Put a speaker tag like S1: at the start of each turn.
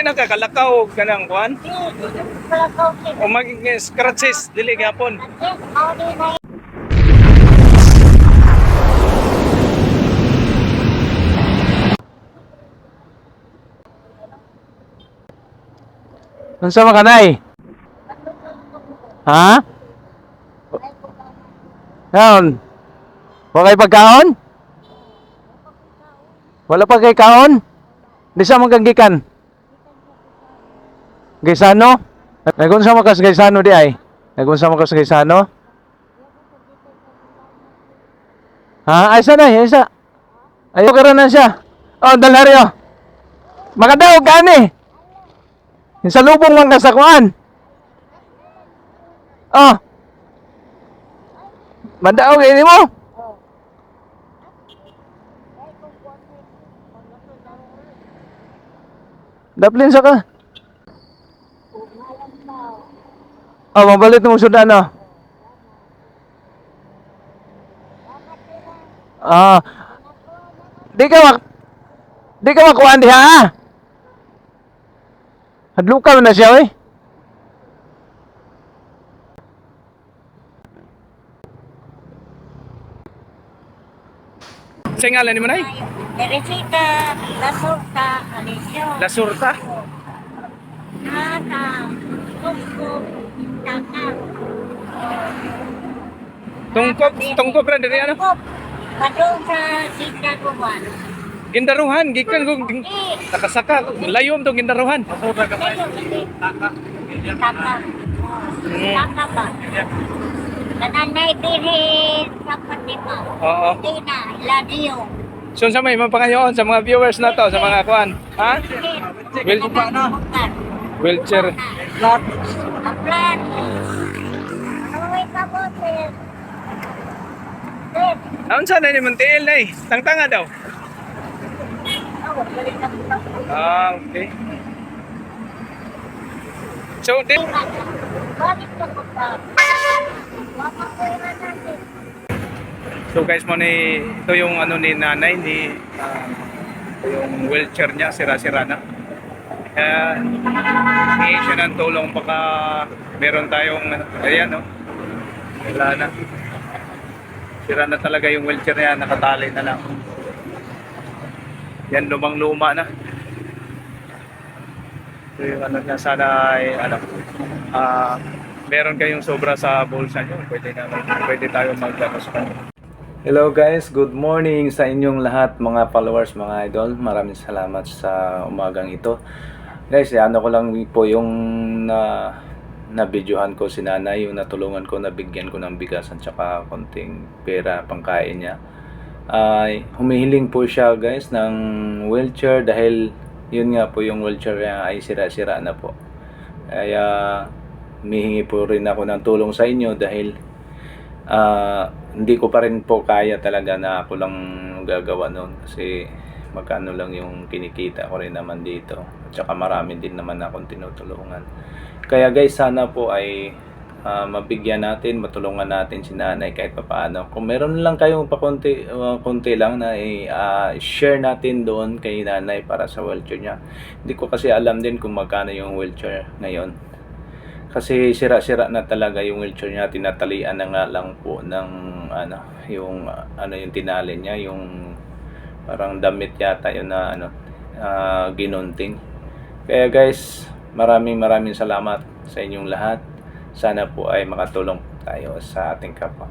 S1: Nakakalakaw ka ng
S2: ko
S1: O magiging scratches, dili gapon.
S3: Unsa man kanay? Ha? Kaon. Wa kay pagkaon? Wala pa kay kaon? Di sa gikan? Gaysano? Nagunsa mo kas gaysano di ay? Nagunsa mo kas gaysano? Ha? Ay sa na, ay sa. Ayo ka na siya. Oh, dalaryo. Makadaog ka ni. Yung sa lubong lang kasakuan. Oh. Mandao ini mo. Daplin sa ka. Oh, mabalit mo sudan no. Ah. Di ka mak Di ka makuan diha. Hadluka mo na siya, eh.
S1: Sa ngalan ni Manay?
S2: Teresita, Lasurta, Alisyo,
S1: Lasurta.
S2: Nata, Tungko, Tata,
S1: Tungkop, tungkop ra diri ano?
S2: Padung sa Sita Guban.
S1: Gindaruhan, gikan ko
S2: Di,
S1: nakasaka. Layom tong gindaruhan.
S2: Tata, Tata ba? Nananay diri sa Fatima.
S1: Oo.
S2: Di na, Iladio.
S1: So sa may mapangayoon sa mga viewers na to, sa mga kuan. Ha? Will- Wheelchair.
S2: Aplan. Ano may kabote? Sir,
S1: Aun sa na ni Montiel na eh. Tangtanga daw.
S2: po.
S1: Ah, okay. So, di,
S2: po
S1: so guys mo ni ito yung ano ni nanay ni ah, yung wheelchair niya sira-sira na. Hingi siya ng tulong baka meron tayong ayan no. Wala na. Sira na talaga yung wheelchair niya, nakatali na lang. Yan lumang luma na. So yung ano niya sana ay ano ah meron kayong sobra sa bulsa niyo, pwede na pwede tayo kanya. Hello guys, good morning sa inyong lahat mga followers, mga idol. Maraming salamat sa umagang ito. Guys, ano ko lang po yung na na-videohan ko si nanay, yung natulungan ko, nabigyan ko ng bigas at saka konting pera pangkain niya. Ay, humihiling po siya guys ng wheelchair dahil yun nga po yung wheelchair niya ay sira-sira na po. Kaya humihingi po rin ako ng tulong sa inyo dahil ah, hindi ko pa rin po kaya talaga na ako lang gagawa noon kasi magkano lang yung kinikita ko rin naman dito. At saka marami din naman akong tinutulungan. Kaya guys, sana po ay ah, mabigyan natin, matulungan natin si nanay kahit papaano. Kung meron lang kayong pakunti, uh, kunti lang na i-share natin doon kay nanay para sa wheelchair niya. Hindi ko kasi alam din kung magkano yung wheelchair ngayon. Kasi sira-sira na talaga yung wheelchair niya, tinatalian na nga lang po ng ano, yung ano yung tinali niya, yung parang damit yata yun na ano, ah, ginunting. Kaya guys, maraming maraming salamat sa inyong lahat. Sana po ay makatulong tayo sa ating kapwa.